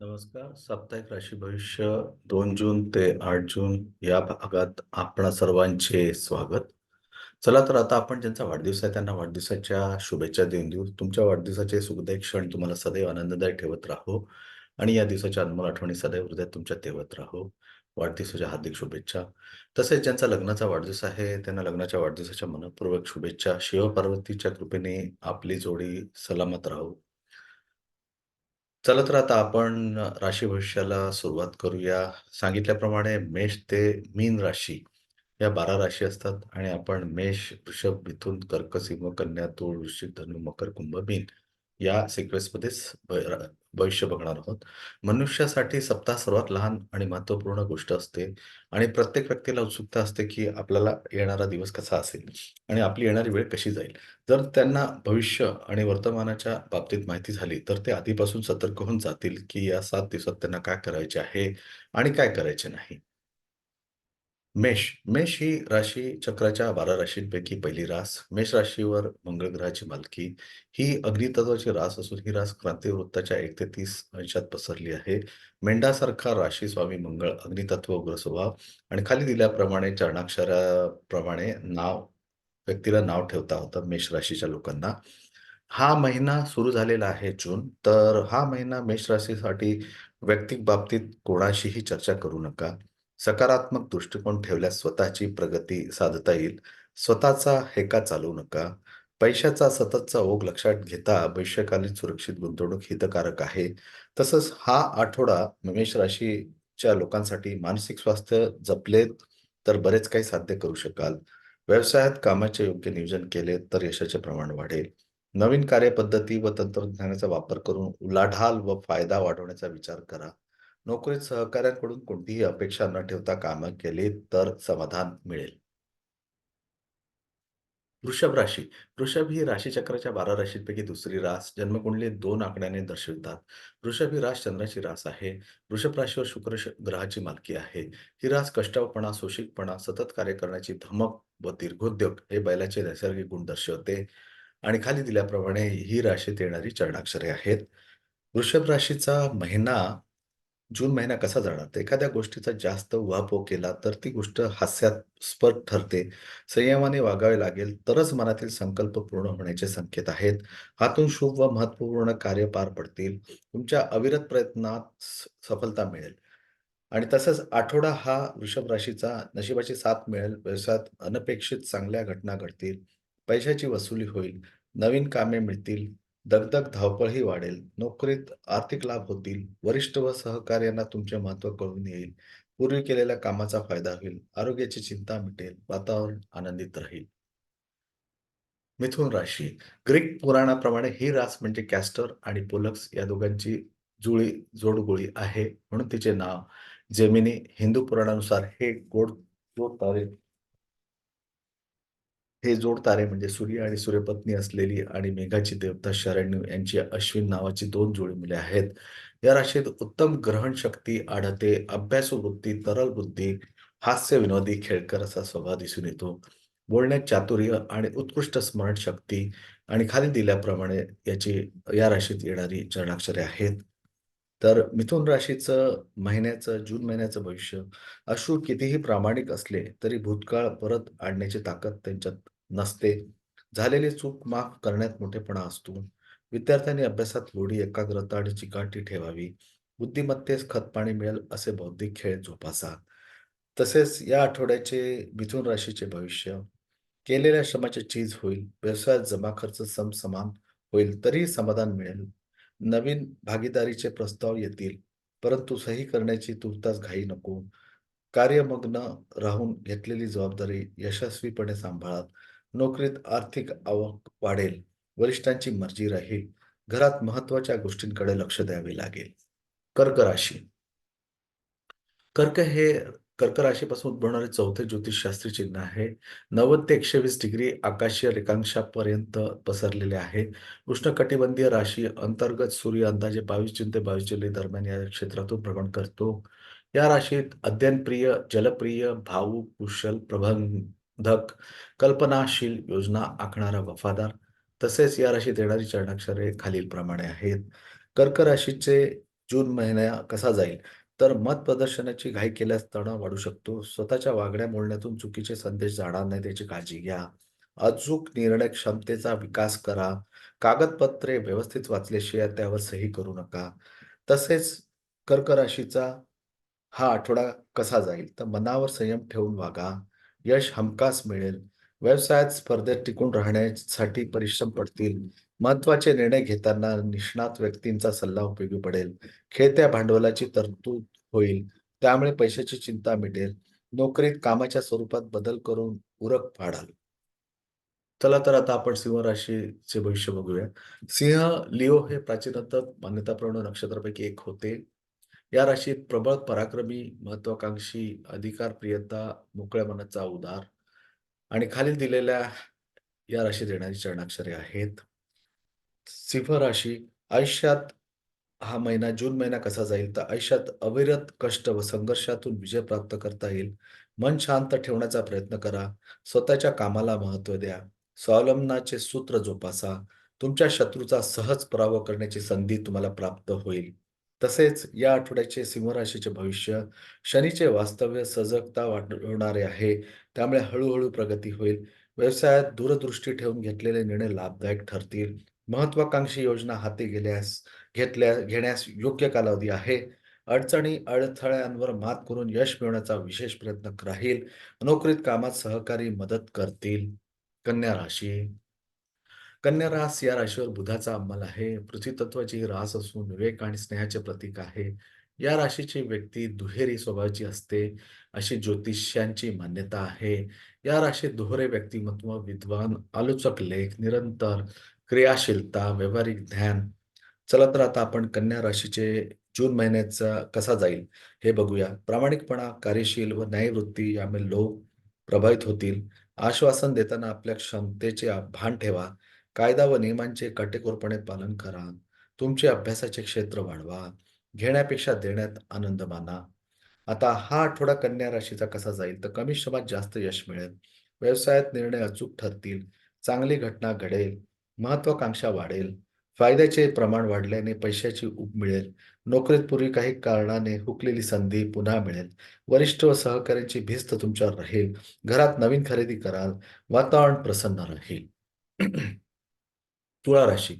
नमस्कार. साप्ताहिक राशी भविष्य दोन जून ते आठ जून या भागात आपणा सर्वांचे स्वागत. चला तर आता आपण ज्यांचा वाढदिवस आहे त्यांना वाढदिवसाच्या शुभेच्छा देऊन देऊ. तुमच्या वाढदिवसाचे सुखदायी क्षण तुम्हाला सदैव आनंददायी ठेवत राहो आणि या दिवसाच्या अनमोल आठवणी सदैव हृदयात तुमच्या ठेवत राहो. वाढदिवसाच्या हार्दिक शुभेच्छा. तसेच ज्यांचा लग्नाचा वाढदिवस आहे त्यांना लग्नाच्या वाढदिवसाच्या मनपूर्वक शुभेच्छा. शिव-पार्वतीच्या कृपेने आपली जोडी सलामत राहो. चला तर आता आपण राशी भविष्याला सुरुवात करूया. सांगितल्याप्रमाणे मेष ते मीन राशी या 12 राशी असतात आणि आपण मेष, वृषभ, मिथुन, कर्क, सिंह, कन्या, तूळ, वृश्चिक, धनु, मकर, कुंभ, मीन या सिक्वेन्समध्येच भविष्य बघणार आहोत. मनुष्यासाठी सप्ताह सर्वात लहान आणि महत्त्वपूर्ण गोष्ट असते आणि प्रत्येक व्यक्तीला उत्सुकता असते, की आपल्याला येणारा दिवस कसा असेल आणि आपली येणारी वेळ कशी जाईल. जर त्यांना भविष्य आणि वर्तमानाच्या बाबतीत माहिती झाली, तर ते आधीपासून सतर्क होऊन जातील, की या सात दिवसात त्यांना काय करायचे आहे आणि काय करायचे नाही. मेष. मेष ही राशी चक्राच्या 12 राशींपैकी पहिली रास. मेष राशीवर मंगळ ग्रहाची मालकी. ही अग्नितत्वाची रास असून ही रास क्रांतिवृत्ताच्या 1 ते तीस अंशात पसरली आहे. मेंढासारखा राशी स्वामी मंगळ, अग्नितत्व, उग्र स्वभाव आणि खाली दिल्याप्रमाणे चरणाक्षराप्रमाणे नाव व्यक्तीला नाव ठेवता होतं मेष राशीच्या लोकांना. हा महिना सुरू झालेला आहे जून, तर हा महिना मेष राशीसाठी वैयक्तिक बाबतीत कोणाशीही चर्चा करू नका. सकारात्मक दृष्टिकोन ठेवल्यास स्वतःची प्रगती साधता येईल. स्वतःचा हेका चालवू नका. पैशाचा सततचा ओघ लक्षात घेता भविष्यकालीन सुरक्षित गुंतवणूक हितकारक आहे. तसंच हा आठवडा मेष राशीच्या लोकांसाठी मानसिक स्वास्थ्य जपलेत तर बरेच काही साध्य करू शकाल. व्यवसायात कामाचे योग्य नियोजन केले तर यशाचे प्रमाण वाढेल. नवीन कार्यपद्धती व तंत्रज्ञानाचा वापर करून उलाढाल व फायदा वाढवण्याचा विचार करा. नोकरीत सहकाऱ्यांकडून कोणतीही अपेक्षा न ठेवता कामं केली तर समाधान मिळेल. वृषभ राशी. वृषभ ही राशीचक्राच्या 12 राशींपैकी दुसरी रास. जन्मकुंडली दोन आकड्याने दर्शवितात. वृषभ ही रास चंद्राची रास आहे. वृषभ राशीवर शुक्र ग्रहाची मालकी आहे. ही रास कष्टावपणा सोशिकपणा, सतत कार्य करण्याची धमक व दीर्घोद्योग हे बैलाचे नैसर्गिक गुण दर्शवते आणि खाली दिल्याप्रमाणे ही राशीत येणारी चरणाक्षरे आहेत. वृषभ राशीचा महिना जून महिना कसा जाणार? तर एखाद्या गोष्टीचा जास्त उहापोह केला तर ती गोष्ट हास्यास्पद ठरते. संयमाने वागावे लागेल तरच मनातील संकल्प पूर्ण होण्याचे संकेत आहेत. हातून शुभ व महत्त्वपूर्ण कार्य पार पडतील. तुमच्या अविरत प्रयत्नात स सफलता मिळेल आणि तसंच आठवडा हा वृषभ राशीचा नशिबाची साथ मिळेल. व्यवसायात अनपेक्षित चांगल्या घटना घडतील. पैशाची वसुली होईल. नवीन कामे मिळतील. दगदग धावपळही वाढेल. नोकरीत आर्थिक लाभ होतील. वरिष्ठ व सहकार्यांना तुमचे महत्त्व कळून येईल. पूर्वी केलेल्या कामाचा फायदा होईल. आरोग्याची चिंता मिटेल. वातावरण आनंदित राहील. मिथुन राशी. ग्रीक पुराणाप्रमाणे ही रास म्हणजे कॅस्टर आणि पोलक्स या दोघांची जुळी जोडगोळी आहे, म्हणून तिचे नाव जेमिनी. हिंदू पुराणानुसार हे गोड जोड तारे हे जोड तारे म्हणजे सूर्य आणि सूर्यपत्नी असलेली आणि मेघाची देवता शरण्यू यांची अश्विन नावाची दोन जोडी मुले आहेत. या राशीत उत्तम ग्रहणशक्ती आढळते. अभ्यास वृत्ती, तरल बुद्धी, हास्यविनोदी, खेळकर असा स्वभाव दिसून येतो. बोलण्यात चातुर्य आणि उत्कृष्ट स्मरणशक्ती आणि खाली दिल्याप्रमाणे याची या राशीत येणारी चरणाक्षरे आहेत. तर मिथुन राशीचं महिन्याचं जून महिन्याचं भविष्य अश्रू कितीही प्रामाणिक असले तरी भूतकाळ परत आणण्याची ताकद त्यांच्यात नसते. झालेली चूक माफ करण्यात मोठेपणा असतो. विद्यार्थ्यांनी अभ्यासात गोडी, एकाग्रता आणि चिकाटी ठेवावी. बुद्धिमत्तेस खतपाणी मिळेल असे बौद्धिक खेळ जोपासा. तसेच या आठवड्याचे मिथुन राशीचे भविष्य केलेल्या श्रमाचे चीज होईल. व्यवसायात जमा खर्च समसमान होईल तरीही समाधान मिळेल. नवीन भागीदारीचे प्रस्ताव येतील, परंतु सही करण्याची तूर्तास घाई नको. कार्यमग्न राहून घेतलेली जबाबदारी यशस्वीपणे सांभाळत नोकरीत आर्थिक आवक वाढेल. वरिष्ठांची मर्जी राहील. घरात महत्त्वाच्या गोष्टींकडे लक्ष द्यावे लागेल. कर्क राशी. कर्क हे कर्क राशीपासून उद्भवणारे चौथे ज्योतिषशास्त्री चिन्ह आहे. 90 ते 120 डिग्री आकाशीय रेखांशापर्यंत पसरलेले आहे. उष्णकटिबंधीय राशी अंतर्गत सूर्य अंदाजे 22 जून ते 22 जुलै दरम्यान या क्षेत्रातून भ्रमण करतो. या राशीत अध्ययनप्रिय, जलप्रिय, भाऊ कुशल, प्रबंधक, कल्पनाशील, योजना आखणारा, वफादार. तसेच या राशीत येणारी चरणाक्षरे खालीलप्रमाणे आहेत. कर्क राशीचे जून महिना कसा जाईल? तर मत प्रदर्शनाची घाई केल्यास तणाव वाढू शकतो. स्वतःच्या वागण्या बोलण्यातून चुकीचे संदेश जाणार नाही त्याची काळजी घ्या. अचूक निर्णय क्षमतेचा विकास करा. कागदपत्रे व्यवस्थित वाचल्याशिवाय त्यावर सही करू नका. तसेच कर्क राशीचा हा आठवडा कसा जाईल? तर मनावर संयम ठेवून वागा. यश हमखास मिळेल. व्यवसायात स्पर्धेत टिकून राहण्यासाठी परिश्रम पडतील. महत्त्वाचे निर्णय घेताना निष्णात व्यक्तींचा सल्ला उपयोगी पडेल. खेळत्या भांडवलाची तरतूद होईल. त्यामुळे पैशाची चिंता मिटेल. नोकरीत कामाच्या स्वरूपात बदल करून उरक फाडाल चला तर आता आपण सिंह राशीचे भविष्य बघूया. सिंह, लिओ हे प्राचीनतर मान्यताप्रमाणे नक्षत्रापैकी एक होते. या राशीत प्रबळ, पराक्रमी, महत्वाकांक्षी अधिकार प्रियता मोकळ्या मनाचा उदार आणि खालील दिलेल्या या राशीत येणारी चरणाक्षरे आहेत. सिंह राशी आयुष्यात हा महिना जून महिना कसा जाईल? तर आयुष्यात अविरत कष्ट व संघर्षातून विजय प्राप्त करता येईल. मन शांत ठेवण्याचा प्रयत्न करा. स्वतःच्या कामाला महत्त्व द्या. स्वावलंबनाचे सूत्र जोपासा. तुमच्या शत्रूचा सहज पराभव करण्याची संधी तुम्हाला प्राप्त होईल. तसेच या आठवड्याचे सिंहराशीचे भविष्य शनीचे वास्तव्य सजगता वाढवणारे आहे. त्यामुळे हळूहळू प्रगती होईल. व्यवसायात दूरदृष्टी ठेवून घेतलेले निर्णय लाभदायक ठरतील. महत्वाकांक्षी योजना हाती गेल्यास घेतल्या घेण्यास योग्य कालावधी आहे. अडचणी, अडथळ्यांवर मात करून यश मिळवण्याचा विशेष प्रयत्न राहील. नोकरीत, कामात सहकारी मदत करतील. कन्या राशी कन्या रास या राशीवर बुधाचा अंमल आहे. पृथ्वी तत्वाची रास असून विवेक आणि स्नेहाचे प्रतीक आहे. या राशीची व्यक्ती दुहेरी स्वभावाची असते, अशी ज्योतिष्यांची मान्यता आहे. या राशीत दुहरे व्यक्तिमत्व, विद्वान, आलोचक लेख, निरंतर क्रियाशीलता, व्यावहारिक ध्यान चला तर आता आपण कन्या राशीचे जून महिन्याचा कसा जाईल हे बघूया. प्रामाणिकपणा, कार्यशील व न्यायवृत्ती यामुळे लोक प्रभावित होतील. आश्वासन देताना आपल्या क्षमतेचे भान ठेवा. कायदा व नियमांचे काटेकोरपणे पालन करा. तुमचे अभ्यासाचे क्षेत्र वाढवा. घेण्यापेक्षा देण्यात आनंद माना. आता हा आठवडा कन्या राशीचा कसा जाईल? तर कमी श्रमात जास्त यश मिळेल. व्यवसायात निर्णय अचूक ठरतील. चांगली घटना घडेल. महत्वाकांक्षा वाढेल. फायद्याचे प्रमाण वाढल्याने पैशाची ऊब मिळेल. नोकरीत पूर्वी काही कारणाने हुकलेली संधी पुन्हा मिळेल. वरिष्ठ व सहकाऱ्यांची भिस्त तुमच्यावर राहील. घरात नवीन खरेदी कराल. वातावरण प्रसन्न राहील. तुळा राशी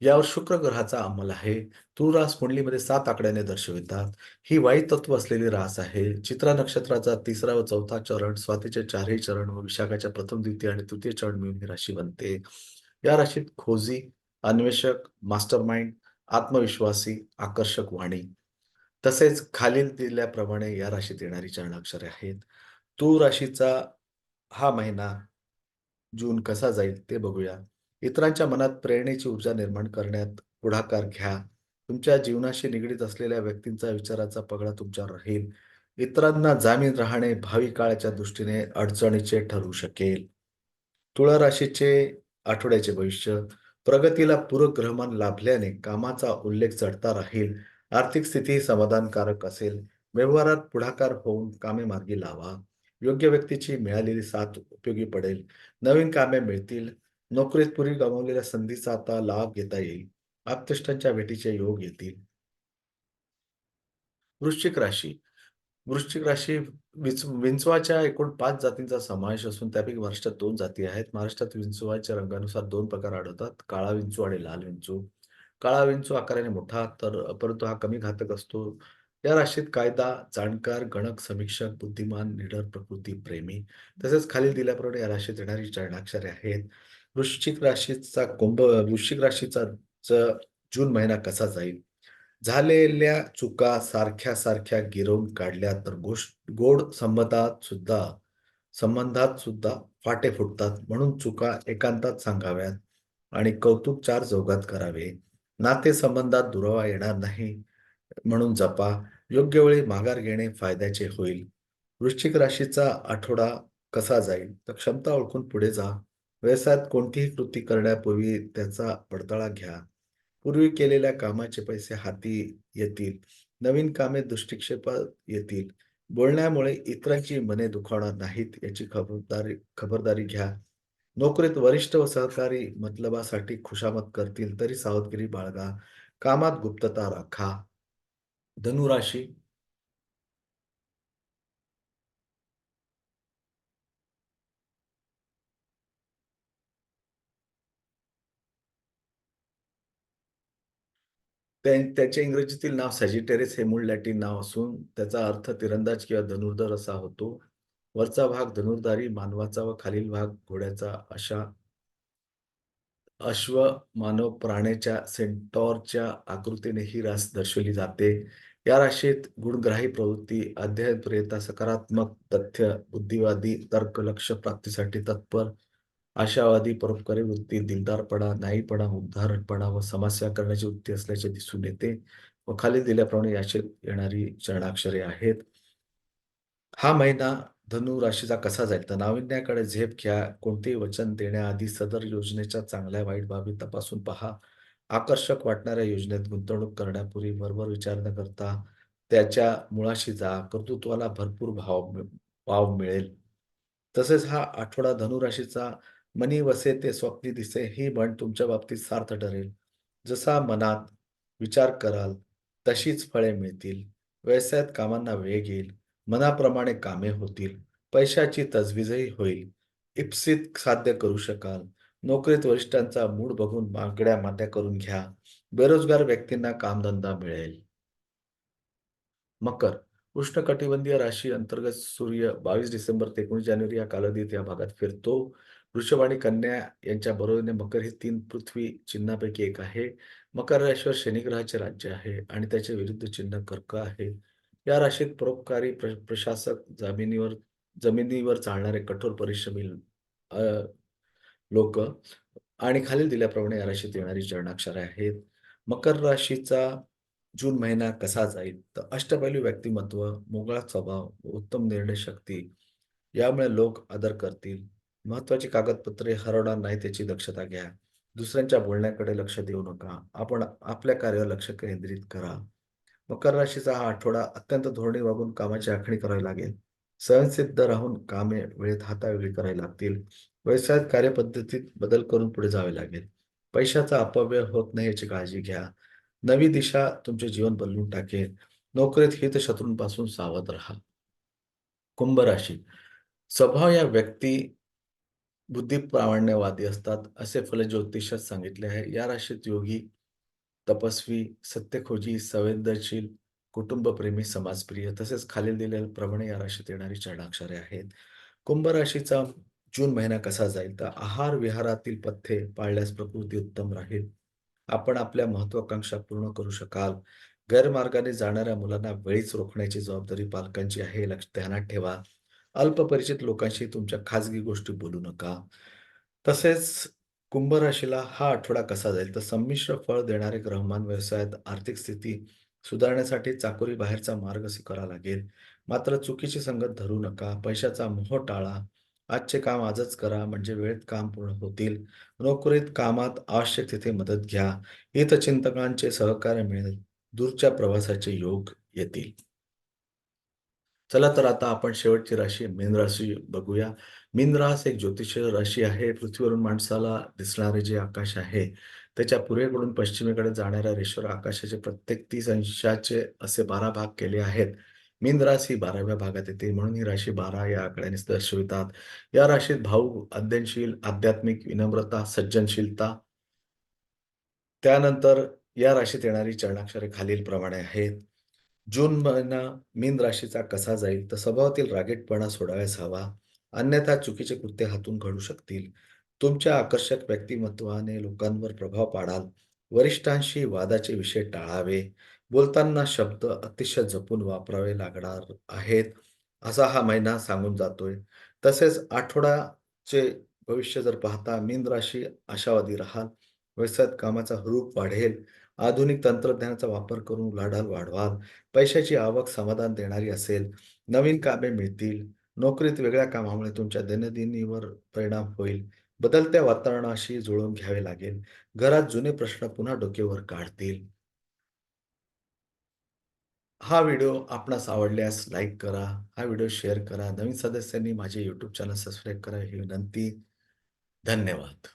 यावर शुक्र ग्रहाचा अंमल आहे. तुळरास कुंडलीमध्ये सात आकड्याने दर्शवितात. ही वाई तत्व असलेली रास आहे. चित्रा नक्षत्राचा तिसरा व चौथा चरण, स्वातीचे चारही चरण व विशाखाच्या प्रथम, द्वितीय आणि तृतीय चरण मिळून ही राशी बनते. या राशीत खोजी, अन्वेषक, मास्टरमाइंड, आत्मविश्वासी, आकर्षक वाणी तसेच खालील दिल्याप्रमाणे या राशीत येणारी चरणाक्षरे आहेत. तू राशीचा हा महिना जून कसा जाईल ते बघूया. इतरांच्या मनात प्रेरणेची ऊर्जा निर्माण करण्यात पुढाकार घ्या. तुमच्या जीवनाशी निगडीत असलेल्या व्यक्तींचा विचाराचा पगडा तुमच्यावर राहील. इतरांना जामीन राहणे भावी काळाच्या दृष्टीने अडचणीचे ठरू शकेल. तुळा राशीचे आठवड्याचे भविष्य प्रगतीला पूरक ग्रहमान लाभल्याने कामाचा उल्लेख चढता राहील. आर्थिक स्थिती समाधानकारक असेल. व्यवहारात पुढाकार होऊन कामे मार्गी लावा. योग्य व्यक्तीची मिळालेली साथ उपयोगी पडेल. नवीन कामे मिळतील. नोकरीत पूर्वी गमावलेल्या संधीचा आता लाभ घेता येईल. आप्तेष्टांच्या भेटीचे योग येतील. वृश्चिक राशी वृश्चिक राशी विंच विंचवाच्या एकूण पाच जातींचा समावेश असून त्यापैकी महाराष्ट्रात दोन जाती आहेत. महाराष्ट्रात विंचवाच्या रंगानुसार दोन प्रकार आढळतात. काळा विंचू आणि लाल विंचू. काळा विंचू आकाराने मोठा तर परंतु हा कमी घातक असतो. या राशीत कायदा, जाणकार, गणक, समीक्षक, बुद्धिमान, निडर, प्रकृती, प्रेमी तसेच खालील दिल्याप्रमाणे या राशीत येणारी चरणाक्षरे आहेत. वृश्चिक राशीचा कुंभ वृश्चिक राशीचा जून महिना कसा जाईल? झालेल्या चुका सारख्या सारख्या गिरवून काढल्या तर गोष्ट गोड संबंधात सुद्धा संबंधात सुद्धा फाटे फुटतात. म्हणून चुका एकांतात सांगाव्यात आणि कौतुक चार चौघात करावे. नाते संबंधात दुरावा येणार नाही म्हणून जपा. योग्य वेळी माघार घेणे फायद्याचे होईल. वृश्चिक राशीचा आठवडा कसा जाईल? तर क्षमता ओळखून पुढे जा. व्यवसायात कोणतीही कृती करण्यापूर्वी त्याचा पडताळा घ्या. पूर्वी केलेल्या कामाचे पैसे हाती येतील. नवीन कामे दृष्टिक्षेपात येतील. बोलण्यामुळे इतरांची मने दुखावणार नाहीत याची खबरदारी खबरदारी घ्या. नोकरीत वरिष्ठ व सहकारी मतलबासाठी खुशामत करतील तरी सावधगिरी बाळगा. कामात गुप्तता राखा. धनुराशी त्याचे इंग्रजीतील नाव सॅजिटेरिस हे मूळ लॅटिन नाव असून त्याचा अर्थ तिरंदाज किंवा धनुर्धर असा होतो. वरचा भाग धनुर्धारी मानवाचा व खालील भाग घोड्याचा अशा अश्व मानव प्राण्याच्या सेंटॉरच्या आकृतीने ही रास दर्शवली जाते. या राशीत गुणग्राही प्रवृत्ती अध्ययन प्रियता सकारात्मक तथ्य बुद्धिवादी तर्क लक्ष प्राप्तीसाठी तत्पर आशावादी परोपकारी वृत्ती दिलदारपणा न्यायीपणा उद्धारणपणा व समस्या करण्याची वृत्ती असल्याचे दिसून येते व खाली दिल्याप्रमाणे याचे येणारी चरणाक्षरे आहेत. हा महिना धनु राशीचा कसा जाईल? तर नाविन्याकडे झेप घ्या. कोणतेही वचन देण्याआधी सदर योजनेच्या चांगल्या वाईट बाबी तपासून पहा. आकर्षक वाटणाऱ्या योजनेत गुंतवणूक करण्यापूर्वी भरभर विचार न करता त्याच्या मुळाशी जा. कर्तृत्वाला भरपूर भाव वाव मिळेल. तसेच हा आठवडा धनुराशीचा मनी वसे ते स्वप्नी दिसे ही म्हण तुमच्या बाबतीत सार्थ ठरेल. जसा मनात विचार कराल तशीच फळे मिळतील. व्यवसायात कामांना वेग येईल मनाप्रमाणे कामे होतील पैशाची तजवीजही होईल. इप्सित साध्य करू शकाल. नोकरीत वरिष्ठांचा मूड बघून मागड्या मात्या करून घ्या. बेरोजगार व्यक्तींना कामधंदा मिळेल. मकर उष्णकटिबंधीय राशी अंतर्गत सूर्य बावीस डिसेंबर ते एकोणीस जानेवारी या कालावधीत या भागात फिरतो. वृषभ आणि कन्या यांच्या बरोबरीने मकर ही तीन पृथ्वी चिन्हापैकी एक आहे. मकर राशीवर शनिग्रहाचे राज्य आहे आणि त्याचे विरुद्ध चिन्ह कर्क आहे. या राशीत परोपकारी प्र प्रशासक जमिनीवर जमिनीवर चालणारे कठोर परिश्रमी लोक आणि खालील दिल्याप्रमाणे या राशीत येणारी चरणाक्षरे आहेत. मकर राशीचा जून महिना कसा जाईल? तर अष्टपैलू व्यक्तिमत्व मोगळा स्वभाव उत्तम निर्णय शक्ती यामुळे लोक आदर करतील. महत्वाची कागदपत्रे हरवणार नाही त्याची दक्षता घ्या. दुसऱ्यांच्या बोलण्याकडे लक्ष देऊ नका. आपण आपल्या कार्यावर लक्ष केंद्रित करा. मकर राशीचा हा आठवडा अत्यंत धोरणी वागून कामाची आखणी करावी लागेल. स्वयंसिद्ध राहून कामे वेळेत हातावेगळी करावी लागतील. व्यवसायात कार्यपद्धतीत बदल करून पुढे जावे लागेल. पैशाचा अपव्यय होत नाही याची काळजी घ्या. नवी दिशा तुमचे जीवन बदलून टाकेल. नोकरीत हित शत्रूंपासून सावध राहा. कुंभ राशी. स्वभाव या व्यक्ती बुद्धी प्रामाण्यवादी असतात असे फल ज्योतिषात सांगितले आहे. या राशीत योगी तपस्वी सत्यखोजी संवेदनशील कुटुंबप्रेमी समाजप्रिय तसेच खालील दिलेल्याप्रमाणे या राशीत येणारी चरणाक्षरे आहेत. कुंभ राशीचा जून महिना कसा जाईल? तर आहार विहारातील पथ्ये पाळल्यास प्रकृती उत्तम राहील. आपण आपल्या महत्वाकांक्षा पूर्ण करू शकाल. गैरमार्गाने जाणाऱ्या मुलांना वेळीच रोखण्याची जबाबदारी पालकांची आहे. लक्ष ध्यानात ठेवा. अल्पपरिचित लोकांशी तुमच्या खाजगी गोष्टी बोलू नका. तसेच कुंभ राशीला हा आठवडा कसा जाईल? तर संमिश्र फळ देणारे ग्रहमान व्यवसायात आर्थिक स्थिती सुधारण्यासाठी चाकोरी बाहेरचा मार्ग स्वीकारावा लागेल. मात्र चुकीची संगत धरू नका. पैशाचा मोह टाळा. आजचे काम आजच करा. म्हणजे वेळेत काम पूर्ण होतील. नोकरीत कामात आवश्यक तिथे मदत घ्या. हितचिंतकांचे सहकार्य मिळेल. दूरच्या प्रवासाचे योग येतील. चला तर आता आपण शेवटची राशी मीन राशी बघूया. मीन रास एक ज्योतिष राशी आहे. पृथ्वीवरून माणसाला दिसणारे जे आकाश आहे त्याच्या पूर्वेकडून पश्चिमेकडे जाणाऱ्या रेश्वर आकाशाचे प्रत्येक तीस अंशाचे असे बारा भाग केले आहेत. मीन रास ही बाराव्या भागात येते. म्हणून ही राशी बारा या आकड्याने दर्शवितात. या राशीत भाऊ अध्ययनशील आध्यात्मिक विनम्रता सज्जनशीलता. त्यानंतर या राशीत येणारी चरणाक्षरे खालील प्रमाणे आहेत. जून महिना मीन राशीचा कसा जाईल तर स्वभावातील रागेटपणा सोडाव्यास हवा. अन्यथा चुकीचे कृत्य हातून घडू शकतील. तुमच्या आकर्षक व्यक्तिमत्वाने लोकांवर प्रभाव पाडाल. वरिष्ठांशी वादाचे विषय टाळावे. बोलताना शब्द अतिशय जपून वापरावे लागणार आहेत असा हा महिना सांगून जातोय. तसेच आठवड्याचे भविष्य जर पाहता मीन राशी आशावादी राहाल. व्यवसायात कामाचा हुरूप वाढेल. आधुनिक तंत्रज्ञानाचा वापर करून उलाढाल वाढवाल. पैशाची आवक समाधान देणारी असेल. नवीन कामे मिळतील. नोकरीत वेगळ्या कामामुळे तुमच्या दैनंदिनीवर परिणाम होईल. बदलत्या वातावरणाशी जुळवून घ्यावे लागेल. घरात जुने प्रश्न पुन्हा डोकेवर काढतील. हा व्हिडिओ आपणास आवडल्यास लाईक करा. हा व्हिडिओ शेअर करा. नवीन सदस्यांनी माझे यूट्यूब चॅनल सबस्क्राईब करा. ही विनंती. धन्यवाद.